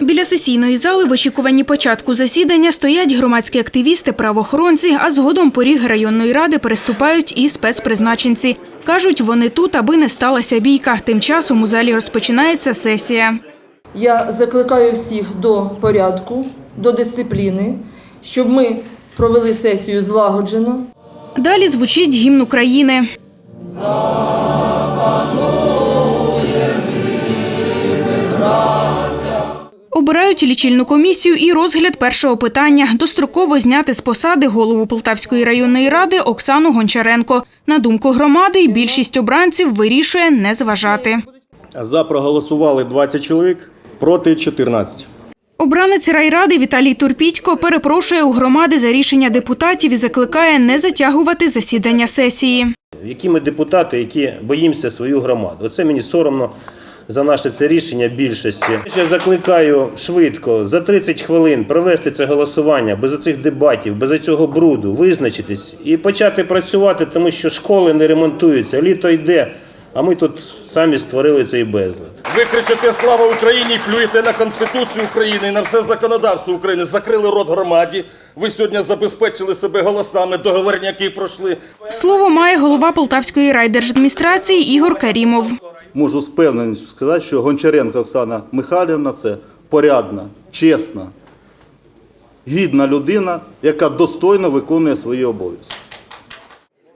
Біля сесійної зали в очікуванні початку засідання стоять громадські активісти, правоохоронці, а згодом поріг районної ради переступають і спецпризначенці. Кажуть, вони тут, аби не сталася бійка. Тим часом у залі розпочинається сесія. Я закликаю всіх до порядку, до дисципліни, щоб ми провели сесію злагоджено. Далі звучить гімн України. Обирають лічильну комісію і розгляд першого питання – достроково зняти з посади голову Полтавської районної ради Оксану Гончаренко. На думку громади, більшість обранців вирішує не зважати. За проголосували 20 чоловік, проти 14. Обранець райради Віталій Турпітько перепрошує у громади за рішення депутатів і закликає не затягувати засідання сесії. які ми депутати, які боїмося свою громаду. Оце мені соромно за наше це рішення більшості. Я закликаю швидко за 30 хвилин провести це голосування без цих дебатів, без цього бруду, визначитись і почати працювати, тому що школи не ремонтуються, літо йде. А ми тут самі створили цей безлад. Ви кричите Слава Україні, плюєте на Конституцію України і на все законодавство України. Закрили рот громаді. Ви сьогодні забезпечили себе голосами, договорняки пройшли. Слово має голова Полтавської райдержадміністрації Ігор Карімов. Можу з певненістю сказати, що Гончаренко Оксана Михайлівна це порядна, чесна, гідна людина, яка достойно виконує свої обов'язки.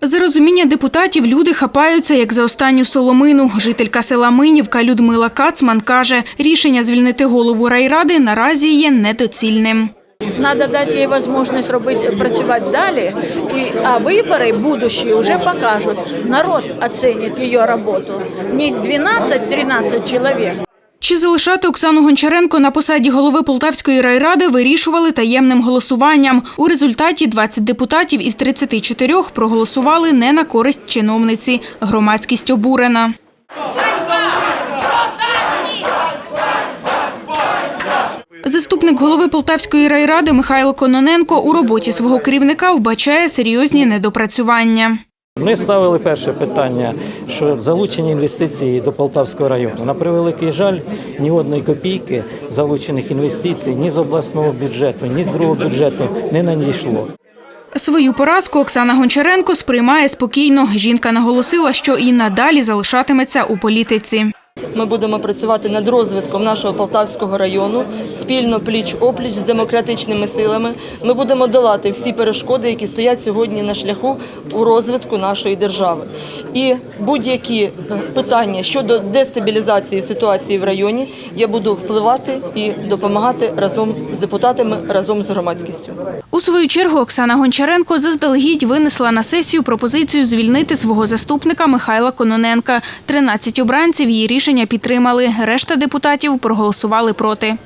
За розуміння депутатів люди хапаються, як за останню соломину. Жителька села Минівка Людмила Кацман каже, рішення звільнити голову райради наразі є недоцільним. Надо дати їй можливість робити працювати далі, і а вибори будущі вже покажуть. Народ оценит її роботу. Не 12-13 чоловік. Чи залишати Оксану Гончаренко на посаді голови Полтавської райради вирішували таємним голосуванням. У результаті 20 депутатів із 34 проголосували не на користь чиновниці. Громадськість обурена. Заступник голови Полтавської райради Михайло Кононенко у роботі свого керівника вбачає серйозні недопрацювання. Ми ставили перше питання, що залучені інвестиції до Полтавського району. На превеликий жаль, ні одної копійки залучених інвестицій ні з обласного бюджету, ні з другого бюджету не надійшло. Свою поразку Оксана Гончаренко сприймає спокійно. Жінка наголосила, що і надалі залишатиметься у політиці. Ми будемо працювати над розвитком нашого Полтавського району спільно пліч-опліч з демократичними силами. Ми будемо долати всі перешкоди, які стоять сьогодні на шляху у розвитку нашої держави. І будь-які е, питання щодо дестабілізації ситуації в районі я буду впливати і допомагати разом з депутатами, разом з громадськістю. У свою чергу Оксана Гончаренко заздалегідь винесла на сесію пропозицію звільнити свого заступника Михайла Кононенка. 13 обранців її рішення підтримали. Решта депутатів проголосували проти.